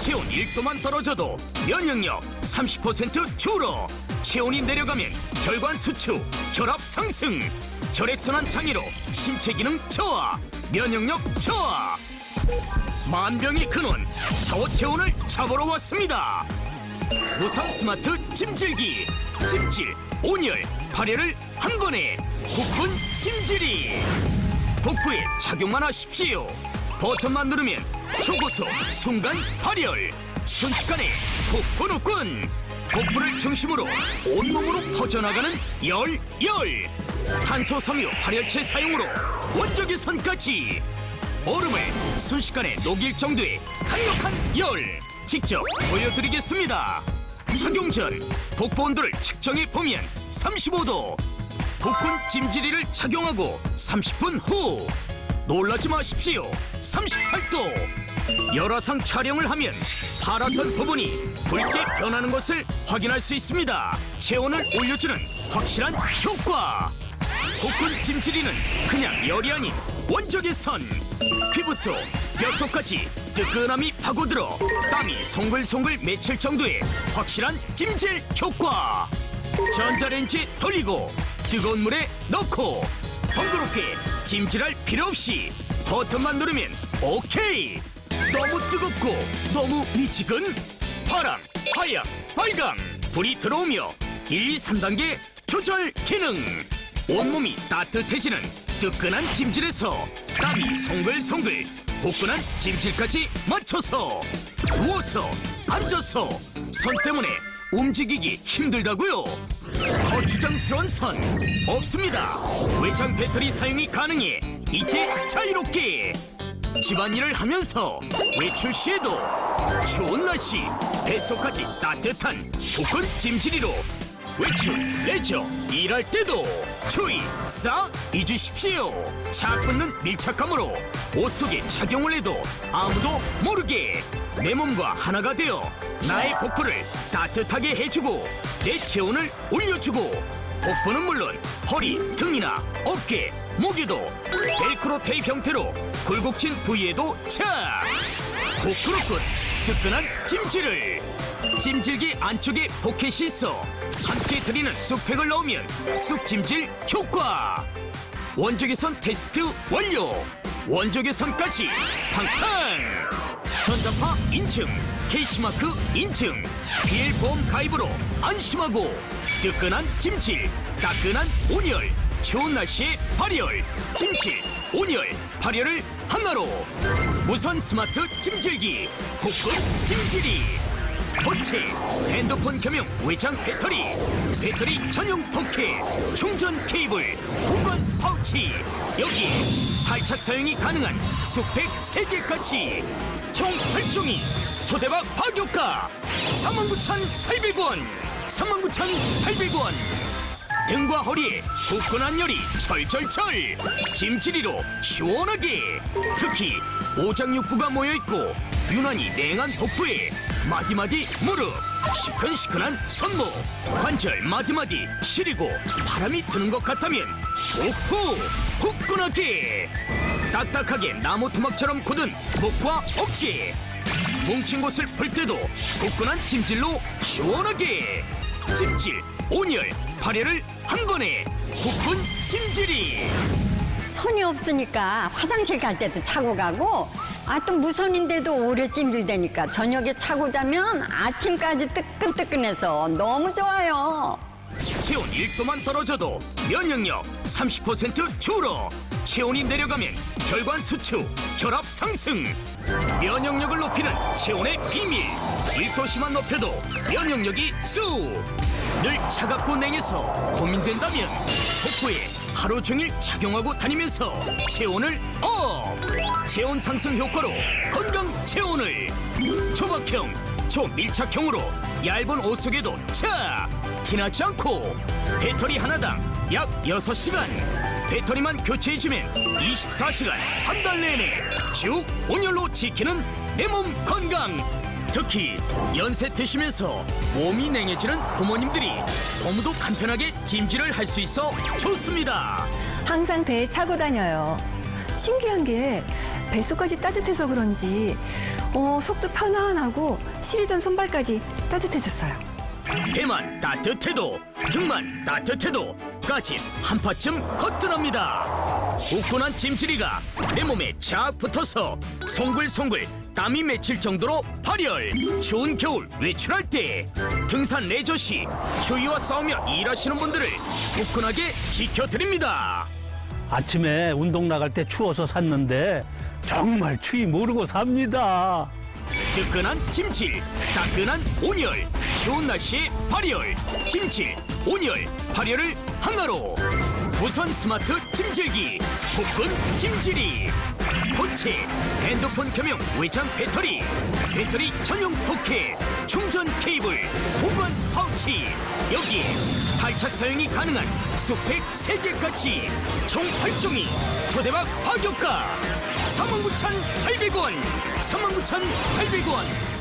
체온 1도만 떨어져도 면역력 30% 줄어. 체온이 내려가면 혈관 수축, 혈압 상승 혈액순환 장애로 신체 기능 저하, 면역력 저하. 만병의 근원 저체온을 잡으러 왔습니다. 무선 스마트 찜질기 찜질, 온열, 발열을 한 번에. 복분 찜질이. 복부에 착용만 하십시오 버튼만 누르면 초고속 순간 발열. 순식간에 복근후끈. 복부를 중심으로 온몸으로 퍼져나가는 열, 열. 탄소 섬유 발열체 사용으로 원적의 선까지. 얼음을 순식간에 녹일 정도의 강력한 열. 직접 보여드리겠습니다. 착용 전 복부 온도를 측정해 보면 35도. 복근 찜질이를 착용하고 30분 후 놀라지 마십시오. 38도 열화상 촬영을 하면 파랗던 부분이 붉게 변하는 것을 확인할 수 있습니다. 체온을 올려주는 확실한 효과. 복근 찜질이는 그냥 열이 아닌 원적의 선 피부 속 뼛속까지 뜨끈함이 파고들어 땀이 송글송글 맺힐 정도의 확실한 찜질 효과. 전자레인지 돌리고 뜨거운 물에 넣고 번거롭게 찜질할 필요 없이 버튼만 누르면 오케이. 너무 뜨겁고 너무 미지근 파랑 하양 빨강. 불이 들어오며 1, 2, 3단계 조절 기능. 온몸이 따뜻해지는 뜨끈한 찜질에서 땀이 송글송글 복근한 찜질까지 맞춰서 누워서 앉아서 선 때문에 움직이기 힘들다고요? 거추장스러운 선 없습니다. 외장 배터리 사용이 가능해 이제 자유롭게 집안일을 하면서 외출 시에도 추운 날씨 뱃속까지 따뜻한 복근 찜질이로 외출, 레저, 일할 때도 추위 싹 잊으십시오. 차 끊는 밀착감으로 옷 속에 착용을 해도 아무도 모르게 내 몸과 하나가 되어 나의 복부를 따뜻하게 해주고 내 체온을 올려주고 복부는 물론 허리, 등이나 어깨, 목에도 벨크로 테이프 형태로 굴곡진 부위에도 착! 부끄럽군 뜨끈한 찜질을 찜질기 안쪽에 포켓이 있어 함께 드리는 쑥팩을 넣으면 쑥찜질 효과! 원적외선 테스트 완료! 원적외선까지 팡팡 전자파 인증 캐시마크 인증 비엘보험 가입으로 안심하고 뜨끈한 찜질 따끈한 온열 추운 날씨의 발열 찜질 온열 발열을 하나로 무선 스마트 찜질기 복근 찜질이 본체 핸드폰 겸용 외장 배터리 배터리 전용 포켓 충전 케이블 보관 파우치. 여기에 탈착 사용이 가능한 쑥팩 3개까지. 총 8종이 초대박 파격가. 49,800원. 39,800원 등과 허리에 굳건한 열이 철철철. 찜질이로 시원하게. 특히 오장육부가 모여있고 유난히 냉한 복부에 마디마디 무릎. 시큰시큰한 손목. 관절 마디마디 시리고 바람이 드는 것 같다면 오호 후끈하게. 딱딱하게 나무 토막처럼 굳은 목과 어깨. 뭉친 곳을 풀 때도 후끈한 찜질로 시원하게 찜질 온열 발열을 한 번에 후끈 찜질이 손이 없으니까 화장실 갈 때도 차고 가고 아 또 무선인데도 오래 찜질되니까 저녁에 차고 자면 아침까지 뜨끈뜨끈해서 너무 좋아요. 체온 1도만 떨어져도 면역력 30% 줄어. 체온이 내려가면 혈관 수축, 혈압 상승. 면역력을 높이는 체온의 비밀. 1도씩만 높여도 면역력이 쑥늘 차갑고 냉해서 고민된다면 복부에 하루 종일 착용하고 다니면서 체온을 업. 체온 상승 효과로 건강 체온을 초박형 초밀착형으로 얇은 옷 속에도 착 티나지 않고 배터리 하나당 약 6시간! 배터리만 교체해주면 24시간 한 달 내내 쭉 온열로 지키는 내 몸 건강! 특히 연세 드시면서 몸이 냉해지는 부모님들이 너무도 간편하게 찜질을 할 수 있어 좋습니다! 항상 배에 차고 다녀요. 신기한 게 뱃속까지 따뜻해서 그런지 어, 속도 편안하고 시리던 손발까지 따뜻해졌어요. 배만 따뜻해도 등만 따뜻해도 까짓 한파쯤 거뜬합니다 굳건한 찜질이가 내 몸에 착 붙어서 송글송글 땀이 맺힐 정도로 발열 추운 겨울 외출할 때 등산 레저 시 추위와 싸우며 일하시는 분들을 굳건하게 지켜드립니다 아침에 운동 나갈 때 추워서 샀는데 정말 추위 모르고 삽니다. 뜨끈한 찜질, 따끈한 온열, 추운 날씨에 발열, 찜질, 온열, 발열을 하나로. 무선 스마트 찜질기, 복근 찜질이. 고체, 핸드폰 겸용 외장 배터리, 배터리 전용 포켓, 충전 케이블, 보관 파우치. 여기에 탈착 사용이 가능한 수팩 3개까지 총 8종이 초대박 파격가 39,800원 39,800원